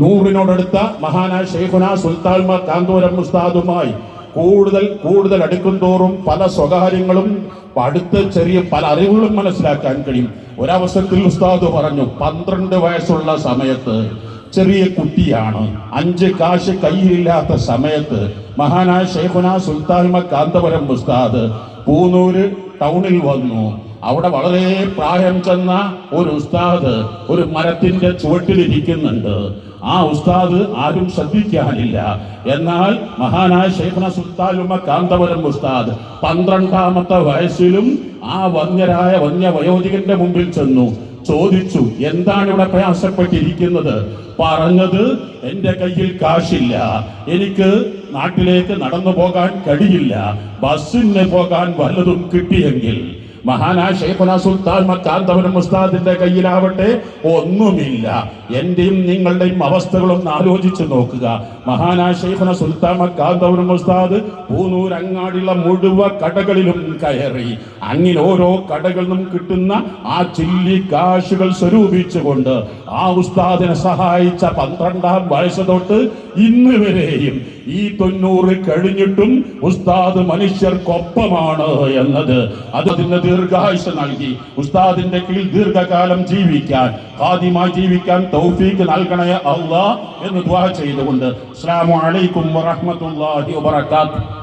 നൂറിനോടടുത്ത മഹാനായ ഷെയ്ഖുന സുൽത്താൻമ കാന്തൂരം ഉസ്താദുമായി കൂടുതൽ കൂടുതൽ അടുക്കും തോറും പല സ്വകാര്യങ്ങളും അടുത്ത് ചെറിയ പല അറിവുകളും മനസ്സിലാക്കാൻ കഴിയും. ഒരവസരത്തിൽ ഉസ്താദ് പറഞ്ഞു പന്ത്രണ്ട് വയസ്സുള്ള സമയത്ത് ചെറിയ കുട്ടിയാണ്. അഞ്ച് കാശ് കയ്യിലില്ലാത്ത സമയത്ത് മഹാനായ ഷെയ്ഖുന സുൽത്താൻമ കാന്തപുരം ഉസ്താദ് പൂനൂര് ടൗണിൽ വന്നു. അവിടെ വളരെ പ്രായം ചെന്ന ഒരു ഉസ്താദ് ഒരു മരത്തിന്റെ ചുവട്ടിലിരിക്കുന്നുണ്ട്. ആ ഉസ്താദ് ആരും ശ്രദ്ധിക്കാനില്ല. എന്നാൽ മഹാനായ ഷെയ്ഖുന സുൽത്താലുമ കാന്തപുരം ഉസ്താദ് പന്ത്രണ്ടാമത്തെ വയസ്സിലും ആ വന്യരായ വന്യ വയോധികന്റെ മുമ്പിൽ ചെന്നു. ചോദിച്ചു എന്താണ് ഇവിടെ പ്രയാസപ്പെട്ടിരിക്കുന്നത്? പറഞ്ഞത് എന്റെ കയ്യിൽ കാശില്ല. എനിക്ക് നാട്ടിലേക്ക് നടന്നു പോകാൻ കഴിയില്ല. ബസ്സിന് പോകാൻ വല്ലതും കിട്ടിയെങ്കിൽ മഹാനായ ഷെയ്ഖുന സുൽത്താൻ മക്കാന്തവനും ഉസ്താദിന്റെ കയ്യിലാവട്ടെ. ഒന്നുമില്ല. എന്റെയും നിങ്ങളുടെയും അവസ്ഥകളൊന്ന് ആലോചിച്ചു നോക്കുക. മഹാനായ ഷെയ്ഖുന സുൽത്താൻ മക്കാന്തവനും ഉസ്താദ് പൂനൂർ മുഴുവൻ കടകളിലും കയറി. അങ്ങനെ ഓരോ കടകളിലും കിട്ടുന്ന ആ ചില്ലി കാശുകൾ സ്വരൂപിച്ചുകൊണ്ട് ആ ഉസ്താദിനെ സഹായിച്ച പന്ത്രണ്ടാം വയസ്സ് തൊട്ട് ഇന്ന് വരെയും ഈ തൊണ്ണൂറ് കഴിഞ്ഞിട്ടും ഉസ്താദ് മനുഷ്യർക്കൊപ്പമാണ് എന്നത്. അത് അതിന് ദീർഘായുസ് നൽകി. ഉസ്താദിന്റെ കീഴിൽ ദീർഘകാലം ജീവിക്കാൻ ആദ്യമായി ജീവിക്കാൻ തൗഫീക്ക് നൽകണേ അള്ളാ എന്ന് ദ്വാ ചെയ്തുകൊണ്ട്. അസ്സലാമു അലൈക്കും വറഹ്മത്തുള്ളാഹി വബറകാതുഹു.